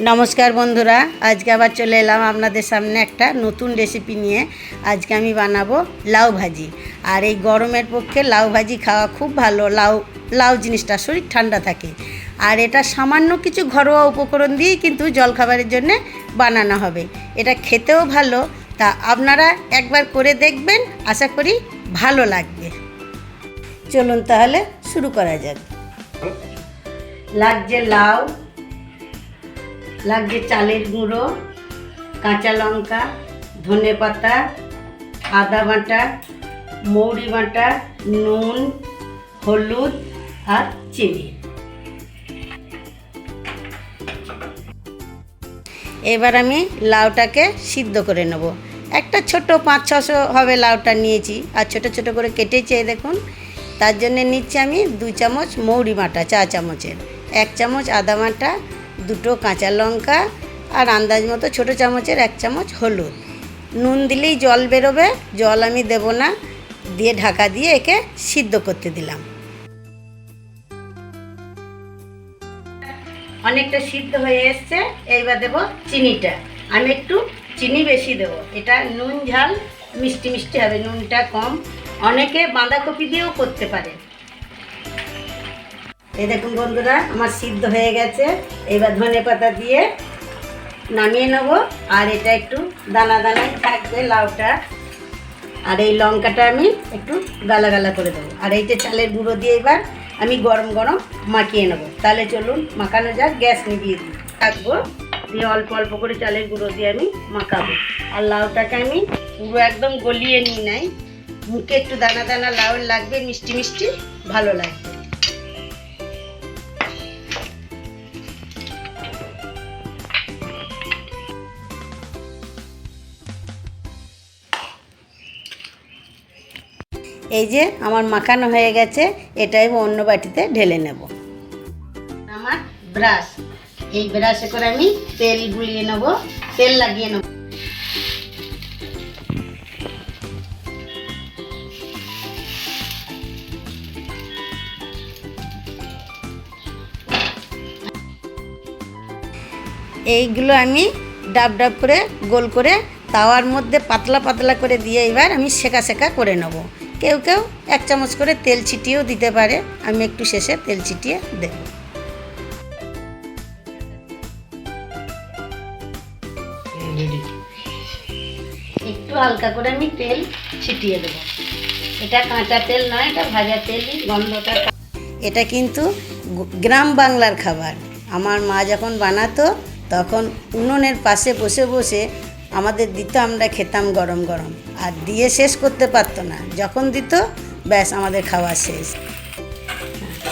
নমস্কার বন্ধুরা, আজকে আবার চলে এলাম আপনাদের সামনে একটা নতুন রেসিপি নিয়ে। আজকে আমি বানাবো লাউ ভাজি। আর এই গরমের পক্ষে লাউ ভাজি খাওয়া খুব ভালো, লাউ লাউ জিনিসটা শরীর ঠান্ডা থাকে। আর এটা সামান্য কিছু ঘরোয়া উপকরণ দিয়েই কিন্তু জলখাবারের জন্য বানানো হবে। এটা খেতেও ভালো, তা আপনারা একবার করে দেখবেন, আশা করি ভালো লাগবে। চলুন তাহলে শুরু করা যাক। লাগছে লাউ লাগছে চালের গুঁড়ো, কাঁচা লঙ্কা, ধনে পাতা, আদা বাটা, মৌরি বাটা, নুন, হলুদ আর চিনি। এবার আমি লাউটাকে সিদ্ধ করে নেব। একটা ছোট পাঁচ ছশো হবে লাউটা নিয়েছি, আর ছোট ছোট করে কেটেছি দেখুন। তার জন্য নিচ্ছি আমি দু চামচ মৌরি বাটা, চা চামচের। এক চামচ আদা বাটা দুটো কাঁচা লঙ্কা আর আন্দাজ মতো ছোটো চামচের এক চামচ হলুদ। নুন দিলেই জল বেরোবে, জল আমি দেব না। দিয়ে ঢাকা দিয়ে একে সিদ্ধ করতে দিলাম। অনেকটা সিদ্ধ হয়ে এসছে, এইবার দেবো চিনিটা। আমি একটু চিনি বেশি দেবো। এটা নুন ঝাল, মিষ্টি মিষ্টি হবে, নুনটা কম। অনেকে বাঁধাকপি দিয়েও করতে পারে। এই দেখুন বন্ধুরা, আমার সিদ্ধ হয়ে গেছে। এবার ধনে পাতা দিয়ে নামিয়ে নেব। আর এটা একটু দানা দানায় থাকবে লাউটা। আর এই লঙ্কাটা আমি একটু গালা গালা করে দেবো। আর এইটা চালের গুঁড়ো দিয়ে এবার আমি গরম গরম মাখিয়ে নেব। তাহলে চলুন, মাখানো যাক, গ্যাস নিভিয়ে দিই। থাকব দিয়ে অল্প অল্প করে চালের গুঁড়ো দিয়ে আমি মাখাবো। আর লাউটাকে আমি পুরো একদম গলিয়ে নিই নাই। মুখে একটু দানা দানা লাউ লাগবে, মিষ্টি মিষ্টি ভালো লাগবে। এই যে আমার মাখানো হয়ে গেছে, এটা আমি অন্য বাটিতে ঢেলে নেব। আমার ব্রাশ। এই ব্রাশে করে আমি তেল গুলিয়ে নেব, তেল লাগিয়ে নেব। এইগুলো আমি ডাব ডাব করে গোল করে তাওয়ার মধ্যে পাতলা পাতলা করে দিয়ে এবার আমি সেকা সেকা করে নেব। কেউ কেউ এক চামচ করে তেল ছিটিয়েও দিতে পারে। আমি একটু শেষে তেল ছিটিয়ে দেব। একটু হালকা করে আমি তেল ছিটিয়ে দেবো। এটা কাঁচা তেল নয় এটা ভাজা তেলই গন্ধটা এটা কিন্তু গ্রাম বাংলার খাবার। আমার মা যখন বানাতো তখন উনুনের পাশে বসে বসে আমাদের দিত আমরা খেতাম গরম গরম। আর দিয়ে শেষ করতে পারতো না। যখন দিত ব্যাস আমাদের খাওয়া শেষ।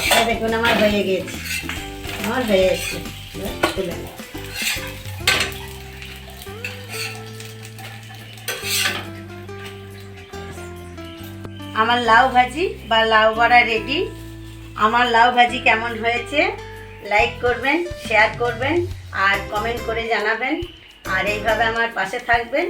হ্যাঁ, দেখুন আমার হয়ে গেছে। আমার হয়ে তুলে আমার লাউ ভাজি বা লাউ বড়া রেডি আমার লাউ ভাজি কেমন হয়েছে? লাইক করবেন শেয়ার করবেন আর কমেন্ট করে জানাবেন। আর এইভাবে আমার পাশে থাকবেন।